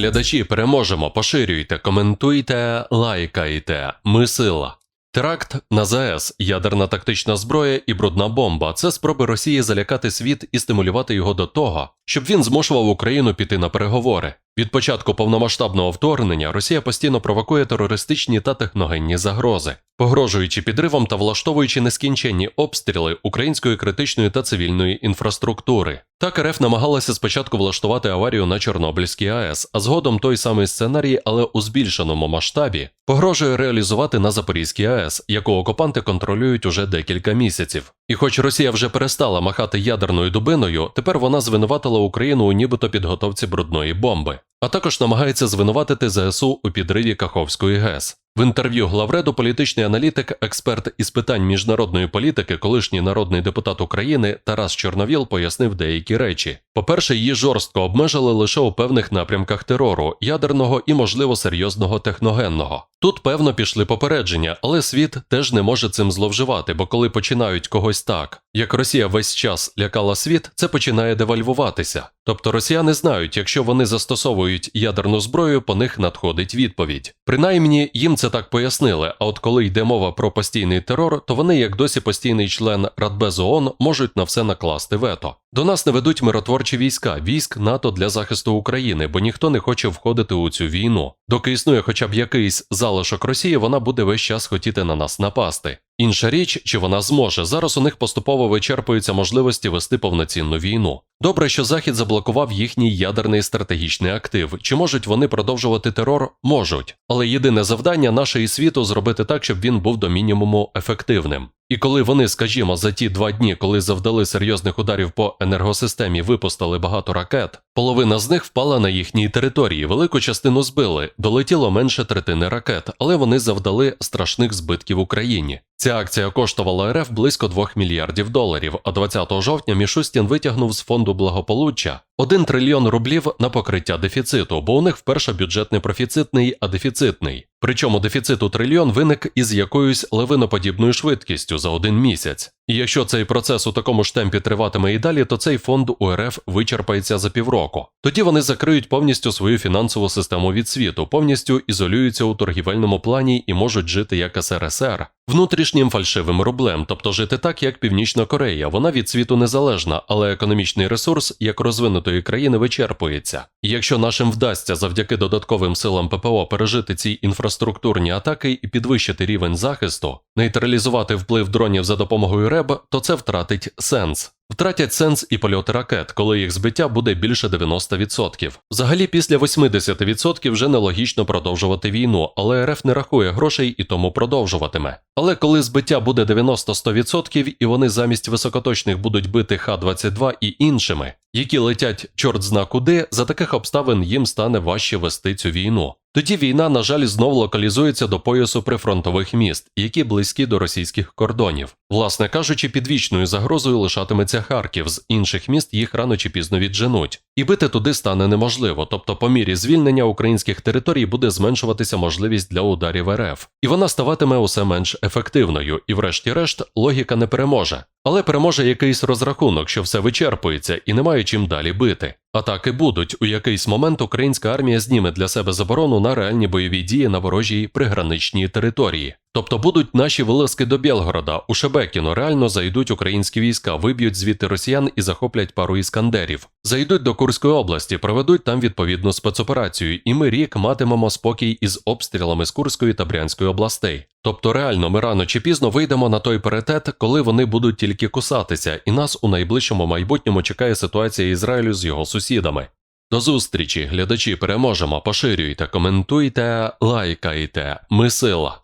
глядачі, переможемо. Поширюйте, коментуйте, лайкайте. Ми сила. Теракт на ЗАЕС, ядерна тактична зброя і брудна бомба це спроби Росії залякати світ і стимулювати його до того, щоб він змушував Україну піти на переговори. Від початку повномасштабного вторгнення Росія постійно провокує терористичні та техногенні загрози, погрожуючи підривом та влаштовуючи нескінченні обстріли української критичної та цивільної інфраструктури. Так РФ намагалася спочатку влаштувати аварію на Чорнобильській АЕС, а згодом той самий сценарій, але у збільшеному масштабі, погрожує реалізувати на Запорізькій АЕС, яку окупанти контролюють уже декілька місяців. І хоч Росія вже перестала махати ядерною дубиною, тепер вона звинуватила Україну у нібито підготовці брудної бомби, а також намагається звинуватити ЗСУ у підриві Каховської ГЕС. В інтерв'ю главреду політичний аналітик, експерт із питань міжнародної політики, колишній народний депутат України Тарас Чорновіл пояснив деякі речі. По-перше, її жорстко обмежили лише у певних напрямках терору, ядерного і, можливо, серйозного техногенного. Тут, певно, пішли попередження, але світ теж не може цим зловживати, бо коли починають когось так, як Росія весь час лякала світ, це починає девальвуватися. Тобто росіяни знають, якщо вони застосовують ядерну зброю, по них надходить відповідь. Принаймні їм це так пояснили. А от коли йде мова про постійний терор, то вони, як досі постійний член Радбезу ООН, можуть на все накласти вето. До нас не ведуть миротворчі війська, військ НАТО для захисту України, бо ніхто не хоче входити у цю війну. Доки існує хоча б якийсь залишок Росії, вона буде весь час хотіти на нас напасти. Інша річ, чи вона зможе. Зараз у них поступово вичерпуються можливості вести повноцінну війну. Добре, що Захід заблокував їхній ядерний стратегічний актив. Чи можуть вони продовжувати терор? Можуть. Але єдине завдання нашої світу зробити так, щоб він був до мінімуму ефективним. І коли вони, скажімо, за ті два дні, коли завдали серйозних ударів по енергосистемі, випустили багато ракет, половина з них впала на їхній території, велику частину збили, долетіло менше третини ракет, але вони завдали страшних збитків Україні. Ця акція коштувала РФ близько 2 мільярдів доларів, а 20 жовтня Мішустін витягнув з фонду благополуччя 1 трильйон рублів на покриття дефіциту, бо у них вперше бюджет не профіцитний, а дефіцитний. Причому дефіцит у трильйон виник із якоюсь лавиноподібною швидкістю за один місяць. І якщо цей процес у такому ж темпі триватиме і далі, то цей фонд у РФ вичерпається за півроку. Тоді вони закриють повністю свою фінансову систему від світу, повністю ізолюються у торгівельному плані і можуть жити як СРСР. Внутрішнім фальшивим рублем, тобто жити так, як Північна Корея. Вона від світу незалежна, але економічний ресурс як розвинутої країни вичерпується. Якщо нашим вдасться завдяки додатковим силам ППО пережити ці інфраструктурні атаки і підвищити рівень захисту, нейтралізувати вплив дронів за допомогою РЕБ, то це втратить сенс. Втратять сенс і польоти ракет, коли їх збиття буде більше 90%. Взагалі, після 80% вже нелогічно продовжувати війну, але РФ не рахує грошей і тому продовжуватиме. Але коли збиття буде 90-100% і вони замість високоточних будуть бити Х-22 і іншими, які летять чорт зна куди, за таких обставин їм стане важче вести цю війну. Тоді війна, на жаль, знов локалізується до поясу прифронтових міст, які близькі до російських кордонів. Власне кажучи, підвічною загрозою лишатиметься Харків, з інших міст їх рано чи пізно відженуть. І бити туди стане неможливо, тобто по мірі звільнення українських територій буде зменшуватися можливість для ударів РФ, і вона ставатиме усе менш ефективною, і, врешті-решт, логіка не переможе. Але переможе якийсь розрахунок, що все вичерпується і немає чим далі бити. Атаки будуть у якийсь момент українська армія зніме для себе заборону на реальні бойові дії на ворожій приграничній території. Тобто будуть наші вилазки до Білгорода, у Шебекіно реально зайдуть українські війська, виб'ють звідти росіян і захоплять пару іскандерів. Зайдуть до Курської області, проведуть там відповідну спецоперацію, і ми рік матимемо спокій із обстрілами з Курської та Брянської областей. Тобто реально ми рано чи пізно вийдемо на той паритет, коли вони будуть тільки кусатися, і нас у найближчому майбутньому чекає ситуація Ізраїлю з його сусідами. До зустрічі, глядачі, переможемо, поширюйте, коментуйте, лайкайте. Ми сила.